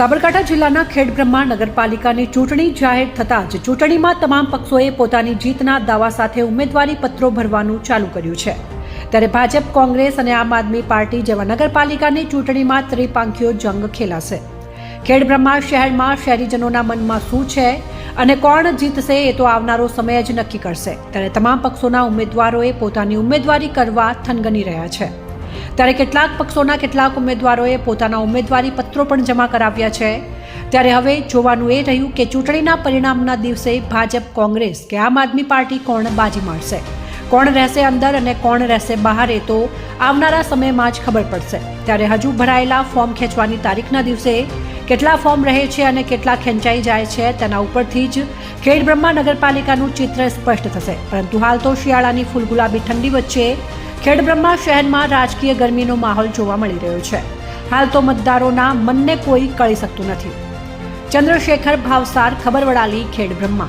સાબરકાંઠા જિલ્લાના ખેડબ્રહ્મા નગરપાલિકાની ચૂંટણી જાહેર થતાં જ ચૂંટણીમાં તમામ પક્ષોએ પોતાની જીતના દાવા સાથે ઉમેદવારી પત્રો ભરવાનું ચાલુ કર્યું છે. ત્યારે ભાજપ, કોંગ્રેસ અને આમ આદમી પાર્ટી જેવા નગરપાલિકાની ચૂંટણીમાં ત્રિપાંખીઓ જંગ ખેલાશે. ખેડબ્રહ્મા શહેરમાં શહેરીજનોના મનમાં શું છે અને કોણ જીતશે એ તો આવનારો સમય જ નક્કી કરશે. ત્યારે તમામ પક્ષોના ઉમેદવારોએ પોતાની ઉમેદવારી કરવા થનગની રહ્યા છે. ત્યારે કેટલાક પક્ષોના કેટલાક ઉમેદવારોએ પોતાના ઉમેદવારી પત્રો પણ જમા કરાવ્યા છે. ત્યારે હવે જોવાનું એ રહ્યું કે ચૂંટણીના પરિણામના દિવસે ભાજપ, કોંગ્રેસ કે આમ આદમી પાર્ટી કોણ બાજી મારશે? કોણ રહેશે અંદર અને કોણ રહેશે બહાર એ તો આવનારા સમયમાં જ ખબર પડશે. ત્યારે હજુ ભરાયેલા ફોર્મ ખેંચવાની તારીખના દિવસે કેટલા ફોર્મ રહે છે અને કેટલા ખેંચાઈ જાય છે તેના ઉપરથી જ ખેડબ્રહ્મા નગરપાલિકાનું ચિત્ર સ્પષ્ટ થશે. પરંતુ હાલ તો શિયાળાની ફૂલગુલાબી ઠંડી વચ્ચે ખેડબ્રહ્મા શહેરમાં રાજકીય ગરમીનો માહોલ જોવા મળી રહ્યો છે. હાલ તો મતદારોના મનને કોઈ કળી શકતું નથી. ચંદ્રશેખર ભાવસાર, ખબર વડાલી, ખેડબ્રહ્મા